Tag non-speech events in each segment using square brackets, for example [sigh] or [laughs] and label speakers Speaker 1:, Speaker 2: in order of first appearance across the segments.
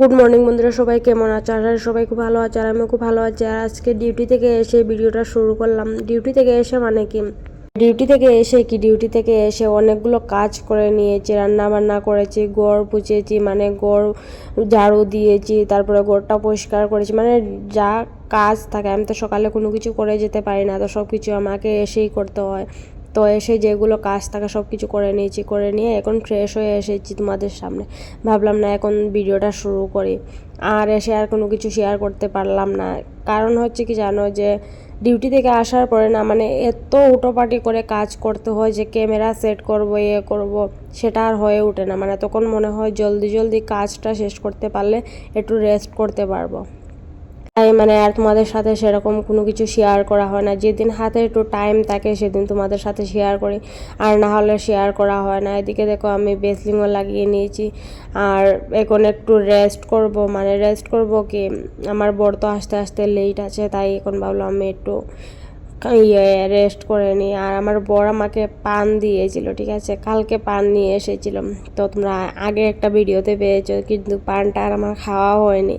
Speaker 1: Good morning বন্ধুরা, সবাই কেমন আছে? আর সবাই খুব ভালো আছে আর আমিও খুব ভালো আছি। আর আজকে ডিউটি থেকে এসে ভিডিওটা শুরু করলাম। ডিউটি থেকে এসে মানে কি? ডিউটি থেকে এসে কি? ডিউটি থেকে এসে অনেকগুলো কাজ করে নিয়েছি রান্না বান্না করেছি, গড় পুচেছি মানে গড় ঝাড়ু দিয়েছি, তারপরে গড়টা পরিষ্কার করেছি। মানে যা কাজ থাকে, আমি তো সকালে কোনো কিছু করে যেতে পারি না, তো সব কিছু আমাকে এসেই করতে হয়। তো এসে যেগুলো কাজ থাকে সব কিছু করে নিয়েছি, করে নিয়ে এখন ফ্রেশ হয়ে এসেছি তোমাদের সামনে। ভাবলাম না এখন ভিডিওটা শুরু করি। আর এসে আর কোনো কিছু শেয়ার করতে পারলাম না। কারণ হচ্ছে কি জানো যে ডিউটি থেকে আসার পরে না মানে এত উটোপাটি করে কাজ করতে হয় যে ক্যামেরা সেট করব ইয়ে করব, সেটা আর হয়ে ওঠে না। মানে তখন মনে হয় জলদি জলদি কাজটা শেষ করতে পারলে একটু রেস্ট করতে পারব। তাই মানে আর তোমাদের সাথে সেরকম কোনো কিছু শেয়ার করা হয় না। যেদিন হাতে একটু টাইম থাকে সেদিন তোমাদের সাথে শেয়ার করি। আর না হলে শেয়ার করা হয় না। এদিকে দেখো আমি বেসলিংও লাগিয়ে নিয়েছি। আর এখন একটু রেস্ট করব। মানে রেস্ট করব কি? আমার বর তো আস্তে আস্তে লেট আছে। তাই এখন ভাবলাম আমি একটু রেস্ট করে নিই আর আমার বর আমাকে পান দিয়েছিল, ঠিক আছে? কালকে পান নিয়ে এসেছিলাম তো তোমরা আগে একটা ভিডিওতে পেয়েছ, কিন্তু পানটা আর আমার খাওয়া হয়নি।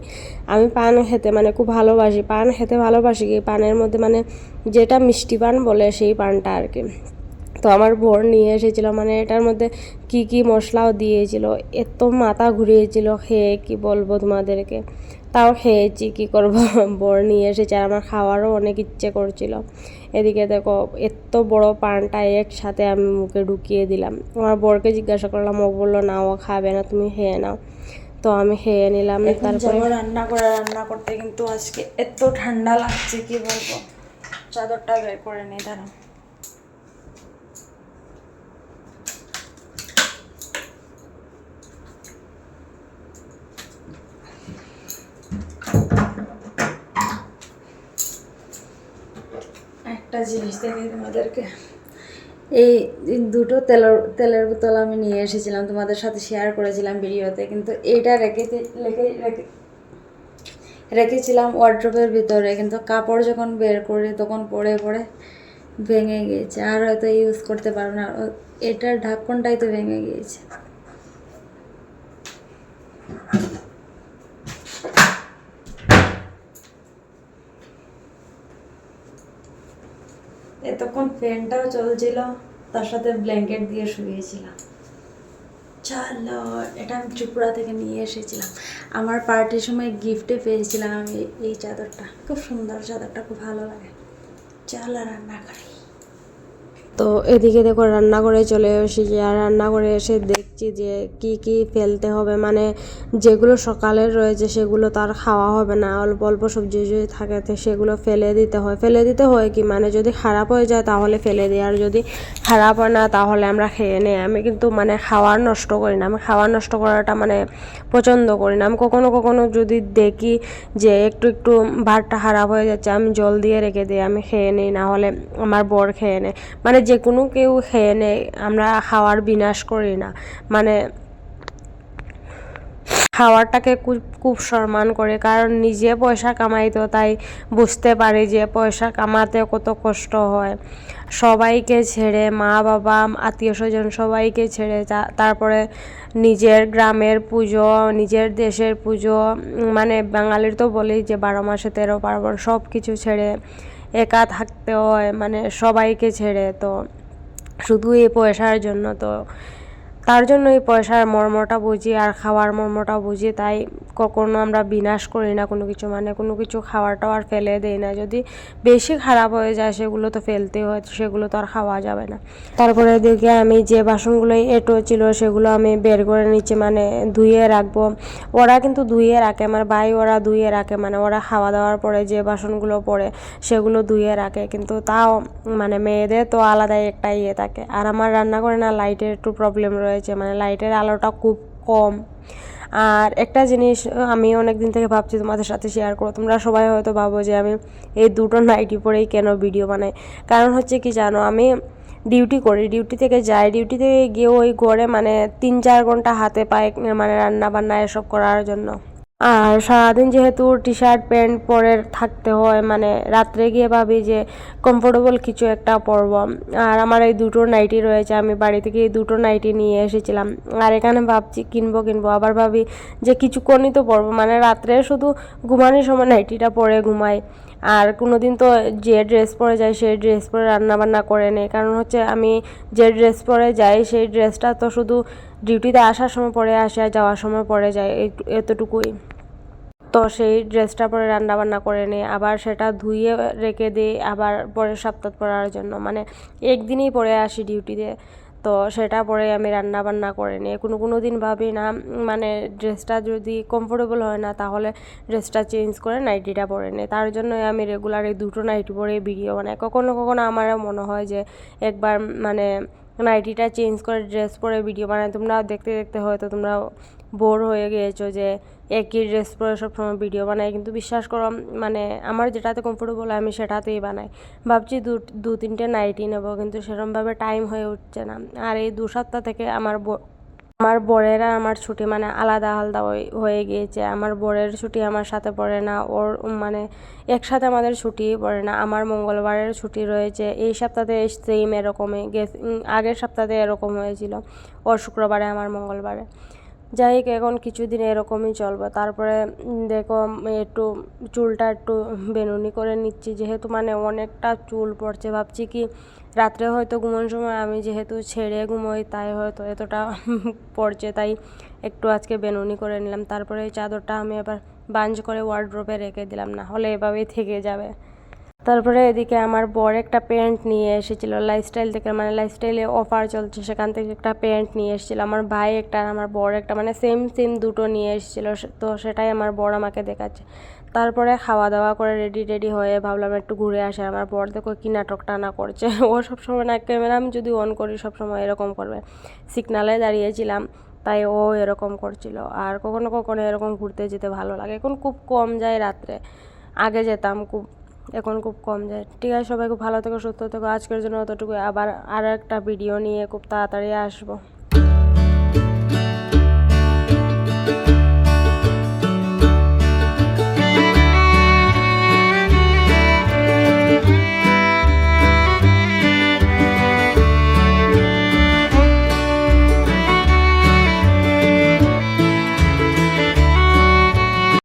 Speaker 1: আমি পান খেতে মানে খুব ভালোবাসি। পান খেতে ভালোবাসি কি? পানের মধ্যে মানে যেটা মিষ্টি পান বলে সেই পানটা আর কি। তো আমার বোর নিয়ে এসেছিল মানে এটার মধ্যে কি কি মশলাও দিয়েছিল, এত মাথা ঘুরিয়েছিল খেয়ে কি বলব তোমাদেরকে? তাও খেয়েছি কি করব? [laughs] বর নিয়ে এসেছে আর আমার খাওয়ারও অনেক ইচ্ছে করছিল। এদিকে দেখো এত বড় পানটা একসাথে আমি মুখে ঢুকিয়ে দিলাম। আমার বরকে জিজ্ঞাসা করলাম ও বলল না ও খাবে না তুমি খেয়ে নাও। তো আমি খেয়ে নিলাম তারপরে
Speaker 2: রান্না করে রান্না করতে কিন্তু আজকে এত ঠান্ডা লাগছে কি বলব? চাদরটা বের করে নিই দাঁড়াও একটা জিনিস দেখি তোমাদেরকে। এই দুটো তেলের তেলের বোতল আমি নিয়ে এসেছিলাম, তোমাদের সাথে শেয়ার করেছিলাম ভিডিওতে, কিন্তু এইটা রেখে রেখে রেখে, রেখেছিলাম ওয়ার্ড্রপের ভিতরে, কিন্তু কাপড় যখন বের করি, তখন পরে পরে ভেঙে গিয়েছে, আর হয়তো ইউজ করতে পারব না। এটার ঢাকনটাই তো ভেঙে গিয়েছে। এতক্ষণ ফ্যানটাও চলছিল, তার সাথে ব্ল্যাঙ্কেট দিয়ে শুয়েছিলাম। চলো এটা আমি ত্রিপুরা থেকে নিয়ে এসেছিলাম। আমার পার্টির সময় গিফটে পেয়েছিলাম আমি এই চাদরটা। খুব সুন্দর চাদরটা, খুব ভালো লাগে। চলো রান্না করি
Speaker 1: তো এদিকে দেখো রান্না করে চলে এসেছি আর রান্না করে এসে দেখছি যে কি কি ফেলতে হবে। মানে যেগুলো সকালের রয়েছে সেগুলো তার খাওয়া হবে না। অল্প অল্প সবজি যদি থাকে সেগুলো ফেলে দিতে হয়। ফেলে দিতে হয় কি? মানে যদি খারাপ হয়ে যায় তাহলে ফেলে দিই। আর যদি খারাপ হয় না তাহলে আমরা খেয়ে নিই। আমি কিন্তু মানে খাওয়ার নষ্ট করি না। আমি খাওয়ার নষ্ট করাটা মানে পছন্দ করি না। আমি কখনো কখনো যদি দেখি যে একটু একটু ভাতটা খারাপ হয়ে যাচ্ছে, আমি জল দিয়ে রেখে দিই। আমি খেয়ে নিই, না হলে আমার বর খেয়ে নেয়। মানে যে কোনো কেউ খেয়ে নেয়, আমরা হাওয়ার বিনাশ করি না। মানে খাওয়ারটাকে খুব খুব সম্মান করে, কারণ নিজে পয়সা কামাই তো, তাই বুঝতে পারি যে পয়সা কামাতে কত কষ্ট হয়। সবাইকে ছেড়ে, মা, বাবা, আত্মীয় স্বজন সবাইকে ছেড়ে তারপরে নিজের গ্রামের পুজো, নিজের দেশের পুজো মানে বাঙালির তো বলেই যে বারো মাসে তেরো পার্বণ সব কিছু ছেড়ে একা থাকতে হয় মানে সবাইকে ছেড়ে। তো শুধু এই পয়সার জন্য তো, তার জন্য এই পয়সার মর্মটা বুঝি আর খাওয়ার মর্মটা বুঝি, তাই কখনো আমরা বিনাশ করি না কোনো কিছু মানে কোনো কিছু খাওয়াটাও আর ফেলে দেই না। যদি বেশি খারাপ হয়ে যায় সেগুলো তো ফেলতেই হয়, সেগুলো তো আর খাওয়া যাবে না। তারপরে দেখি আমি যে বাসনগুলো এঁটো ছিল সেগুলো আমি বের করে নিচ্ছি মানে ধুয়ে রাখব। ওরা কিন্তু ধুয়ে রাখে, আমার ভাই ওরা ধুয়ে রাখে মানে ওরা খাওয়া দাওয়ার পরে যে বাসনগুলো পড়ে সেগুলো ধুয়ে রাখে। কিন্তু তাও মানে মেয়েদের তো আলাদাই একটা ইয়ে থাকে। আর আমার রান্না করে না লাইটের একটু প্রবলেম রয়েছে মানে লাইটের আলোটা খুব কম। আর একটা জিনিস আমি অনেক দিন থেকে ভাবছি তোমাদের সাথে শেয়ার করো তোমরা সবাই হয়তো ভাবো যে আমি এই দুটো নাইটি পরেই কেন ভিডিও বানাই? কারণ হচ্ছে কি জানো, আমি ডিউটি করি ডিউটি থেকে যাই। ডিউটি থেকে গিয়ে ওই ঘরে মানে তিন চার ঘণ্টা হাতে পায়ে মানে রান্না বান্না এসব করার জন্য। আর সারাদিন যেহেতু টি শার্ট প্যান্ট পরে থাকতে হয় মানে রাত্রে গিয়ে ভাবি যে কমফোর্টেবল কিছু একটা পরব। আর আমার এই দুটো নাইটি রয়েছে, আমি বাড়ি থেকে এই দুটো নাইটি নিয়ে এসেছিলাম। আর এখানে ভাবছি কিনবো কিনবো। আবার ভাবি যে কিছুক্ষণই তো পরবো মানে রাত্রে শুধু ঘুমানোর সময় নাইটিটা পরে ঘুমাই। আর কোনো দিন তো যে ড্রেস পরে যায়, সেই ড্রেস পরে রান্নাবান্না করে নেই। কারণ হচ্ছে আমি যে ড্রেস পরে যাই, সেই ড্রেসটা তো শুধু ডিউটিতে আসার সময় পরে আসে আর যাওয়ার সময় পরে যায় এতটুকুই। তো সেই ড্রেসটা পরে রান্না বান্না করে নিই আবার সেটা ধুয়ে রেখে দিই আবার পরের সপ্তাহ পরার জন্য। মানে একদিনই পরে আসি ডিউটিতে তো। সেটা পরে আমি রান্না বান্না করে নিই কোনো কোনো দিন ভাবি না মানে ড্রেসটা যদি কমফোর্টেবল হয় না তাহলে ড্রেসটা চেঞ্জ করে নাইটিটা পরে নিই। তার জন্যই আমি রেগুলার এই দুটো নাইটি পরে ভিডিও বানাই। কখনো কখনো আমার মনে হয় যে একবার মানে নাইটিটা চেঞ্জ করে ড্রেস পরে ভিডিও বানাই তোমরা দেখতে দেখতে হয়তো তোমরা বোর হয়ে গিয়েছো যে একই ড্রেস পরে সবসময় ভিডিও বানাই কিন্তু বিশ্বাস করো মানে আমার যেটাতে কমফোর্টেবল আমি সেটাতেই বানাই। ভাবছি দু দু তিনটে নাইটি নেব, কিন্তু সেরকমভাবে টাইম হয়ে উঠছে না। আর এই দু সপ্তাহ থেকে আমার আমার বরের আর আমার ছুটি মানে আলাদা আলাদা হয়ে- গিয়েছে। আমার বরের ছুটি আমার সাথে পড়ে না, ওর মানে একসাথে আমাদের ছুটি পড়ে না। আমার মঙ্গলবারের ছুটি রয়েছে, এই সপ্তাহে সেম এরকমই আগের সপ্তাহে এরকম হয়েছিল ওর শুক্রবারে আমার মঙ্গলবারে। যাই হোক, এখন কিছুদিন এরকমই চলবে। তারপরে দেখো একটু চুলটা একটু বেনুনি করে নিচ্ছি। যেহেতু মানে অনেকটা চুল পড়ছে, ভাবছি কি রাত্রে হয়তো ঘুমানোর সময় আমি যেহেতু ছেড়ে ঘুমোই, তাই হয়তো এতটা [laughs] পড়ছে, তাই একটু আজকে বেনুনি করে নিলাম। তারপরে চাদরটা আমি আবার বাঞ্জ করে ওয়ার্ড্রোপে রেখে দিলাম, না হলে এভাবেই থেকে যাবে। তারপরে এদিকে আমার বর একটা প্যান্ট নিয়ে এসেছিল লাইফস্টাইল থেকে মানে লাইফস্টাইলে অফার চলছে, সেখান থেকে একটা প্যান্ট নিয়ে এসেছিল। আমার ভাই একটা, আর আমার বর একটা মানে সেম সেম দুটো নিয়ে এসেছিল তো সেটাই আমার বর আমাকে দেখাচ্ছে। তারপরে খাওয়া দাওয়া করে রেডি রেডি হয়ে ভাবলাম একটু ঘুরে আসে। আমার বর দেখো কি নাটকটা না করছে। [laughs] ও সবসময় না ক্যামেরা আমি যদি অন করি সবসময় এরকম করবে। সিগনালে দাঁড়িয়েছিলাম, তাই ও এরকম করছিল। আর কখনো কখনো এরকম ঘুরতে যেতে ভালো লাগে। এখন খুব কম যায় রাত্রে। আগে যেতাম খুব এখন খুব কম যায়। ঠিক আছে, সবাই খুব ভালো থেকো, সুস্থ থেকো। আজকের জন্য অতটুকু আবার আর একটা ভিডিও নিয়ে খুব তাড়াতাড়ি আসব।